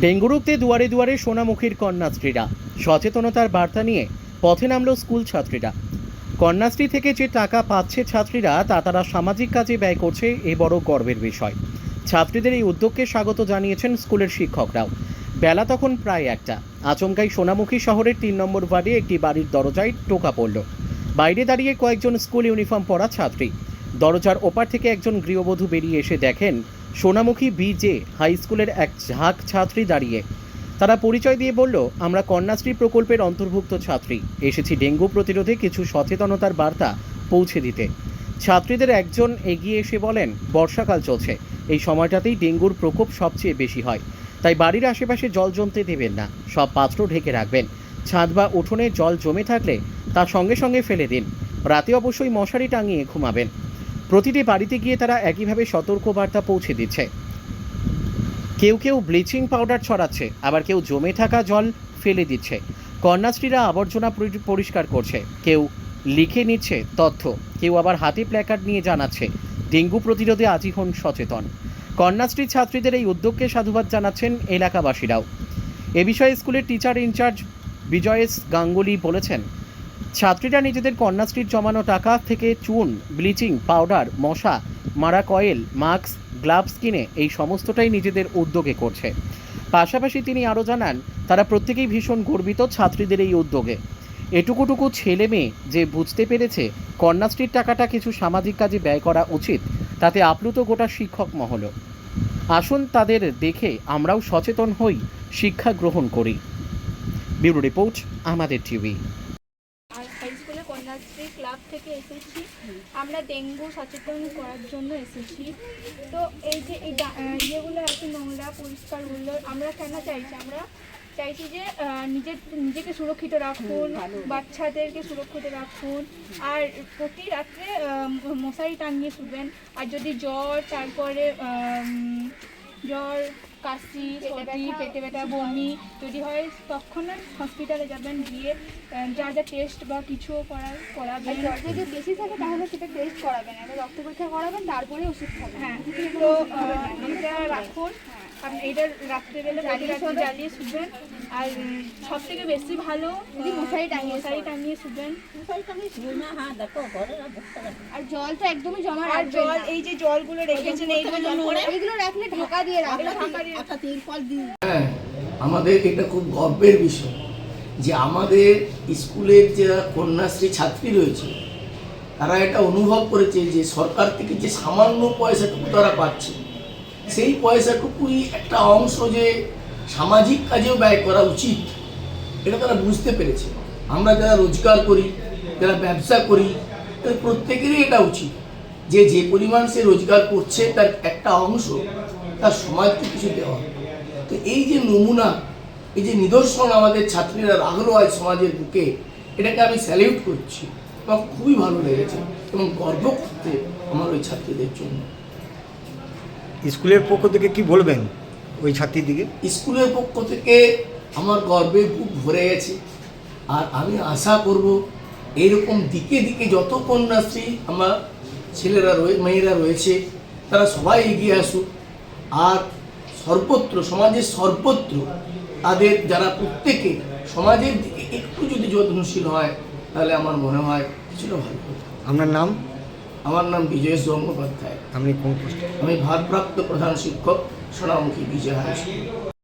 Dengue রুখতে দুয়ারে দুয়ারে সোনামুখীর কন্যাশ্রীরা সচেতনতার বার্তা নিয়ে পথে নামল স্কুল ছাত্রীরা। কন্যাশ্রী থেকে যে টাকা পাচ্ছে ছাত্রীরা, তা তারা সামাজিক কাজে ব্যয় করছে এ বড় গর্বের বিষয়। ছাত্রীদের এই উদ্যোগকে স্বাগত জানিয়েছেন স্কুলের শিক্ষকরাও। বেলা তখন প্রায় একটা। আচমকাই সোনামুখী শহরের তিন নম্বর ওয়ার্ডে একটি বাড়ির দরজায় টোকা পড়ল। বাইরে দাঁড়িয়ে কয়েকজন স্কুল ইউনিফর্ম পরা ছাত্রী। দরজার ওপার থেকে একজন গৃহবধূ বেরিয়ে এসে দেখেন সোনামুখী বিজে হাই স্কুলের এক ঝাঁক ছাত্রী দাঁড়িয়ে। তারা পরিচয় দিয়ে বলল, আমরা কন্যাশ্রী প্রকল্পের অন্তর্ভুক্ত ছাত্রী। এসেছি ডেঙ্গু প্রতিরোধে কিছু সচেতনতার বার্তা পৌঁছে দিতে। ছাত্রীদের একজন এগিয়ে এসে বলেন, বর্ষাকাল চলছে। এই সময়টাতেই ডেঙ্গুর প্রকোপ সবচেয়ে বেশি হয়। তাই বাড়ির আশেপাশে জল জমতে দেবেন না। সব পাত্র ঢেকে রাখবেন। ছাদ বা উঠোনে জল জমে থাকলে তার সঙ্গে সঙ্গে ফেলে দিন। রাতে অবশ্যই মশারি টাঙিয়ে ঘুমাবেন। প্রতিটি বাড়িতে গিয়ে তারা একইভাবে সতর্কবার্তা পৌঁছে দিচ্ছে। কেউ কেউ ব্লিচিং পাউডার ছড়াচ্ছে, আবার কেউ জমে থাকা জল ফেলে দিচ্ছে। কন্যাশ্রীরা আবর্জনা পরি- পরিষ্কার করছে। কেউ লিখে নিচ্ছে তথ্য, কেউ আবার হাতে প্ল্যাকার্ড নিয়ে জানাচ্ছে। ডেঙ্গু প্রতিরোধে আজই হন সচেতন। কন্যাশ্রী ছাত্রীদের এই উদ্যোগকে সাধুবাদ জানাচ্ছেন এলাকাবাসীরাও। এ বিষয়ে স্কুলের টিচার ইনচার্জ বিজয়েশ গাঙ্গুলি বলেছেন ছাত্রীরা নিজেদের কন্যাশ্রীর জমানো টাকা থেকে চুন, ব্লিচিং, পাউডার, মশা, মারা কয়েল, মাস্ক, গ্লাভস কিনে এই সমস্তটাই নিজেদের উদ্যোগে করছে। পাশাপাশি তিনি আরও জানান, তারা প্রত্যেকেই ভীষণ গর্বিত ছাত্রীদের এই উদ্যোগে। এটুকুটুকু ছেলে মেয়ে যে বুঝতে পেরেছে কন্যাশ্রীর টাকাটা কিছু সামাজিক কাজে ব্যয় করা উচিত, তাতে আপ্লুত গোটা শিক্ষক মহল আসুন তাদের দেখে আমরাও সচেতন হই, শিক্ষা গ্রহণ করি। ব্যুরো রিপোর্ট, আমাদের টিভি আর হাই স্কুলে কন্যাশ্রী ক্লাব থেকে এসেছি। আমরা ডেঙ্গু সচেতন করার জন্য এসেছি। তো এই যে এই ইয়েগুলো আছে নোংরা পরিষ্কারগুলো আমরা কেন চাইছি? আমরা চাইছি যে নিজের নিজেকে সুরক্ষিত রাখুন বাচ্চাদেরকে সুরক্ষিত রাখুন। আর প্রতি রাত্রে মশারি টাঙিয়ে শুবেন। আর যদি জ্বর তারপরে জ্বর কাশি সর্দি পেটে ব্যথা বমি যদি হয় তখন হসপিটালে যাবেন গিয়ে যা যা টেস্ট বা কিছু করার করাবেন। জ্বর যদি বেশি থাকে তাহলে সেটা টেস্ট করাবেন। রক্ত পরীক্ষা করাবেন তারপরে ওষুধ খাবেন। হ্যাঁ তো এটা রাখুন। আপনি এটা রাত্রেবেলা জ্বালিয়ে জ্বালিয়ে শোবেন। জ্বালিয়ে শুবেন আর সব থেকে বেশি ভালো যদি মশারি টাঙিয়ে মশারি শোন। টাঙিয়ে শুবেন আর জলটা একদমই জমা আর জল এই যে জলগুলো রেখেছেন এইগুলো এইগুলো রাখলে ঢাকা দিয়ে রাখবেন। হ্যাঁ আমাদের এটা খুব গর্বের বিষয় যে আমাদের স্কুলের যারা কন্যাশ্রী ছাত্রী রয়েছে তারা এটা অনুভব করেছে যে সরকার থেকে যে সামান্য পয়সাটুকু তারা পাচ্ছে সেই পয়সাটুকুই একটা অংশ যে সামাজিক কাজেও ব্যয় করা উচিত, এটা তারা বুঝতে পেরেছে। আমরা যারা রোজগার করি, যারা ব্যবসা করি, তাদের প্রত্যেকেরই এটা উচিত যে যে পরিমাণ সে রোজগার করছে, তার একটা অংশ তার সমাজকে কিছু দেওয়া। তো এই যে নমুনা, এই যে নিদর্শন আমাদের ছাত্রীরা রাখল আজ সমাজের বুকে, এটাকে আমি স্যালিউট করছি এবং খুবই ভালো লেগেছে এবং গর্ব করতে আমার ওই ছাত্রীদের জন্য। স্কুলের পক্ষ থেকে কি বলবেন ওই ছাত্রীর দিকে? স্কুলের পক্ষ থেকে আমার গর্বে বুক ভরে গেছে। আর আমি আশা করব এইরকম দিকে দিকে যত কন্যাশ্রী আমার ছেলেরা রয়ে মেয়েরা রয়েছে তারা সবাই এগিয়ে আসুক। আর সর্বত্র সমাজের সর্বত্র তাদের যারা প্রত্যেকে সমাজের দিকে একটু যদি যত্নশীল হয় তাহলে আমার মনে হয় কিছুটা ভালো আপনার নাম? আমার নাম বিজয় গঙ্গোপাধ্যায় আপনি কোন পোস্টে? আমি ভারপ্রাপ্ত প্রধান শিক্ষক সোনামুখী বিজয় হাই স্কুল।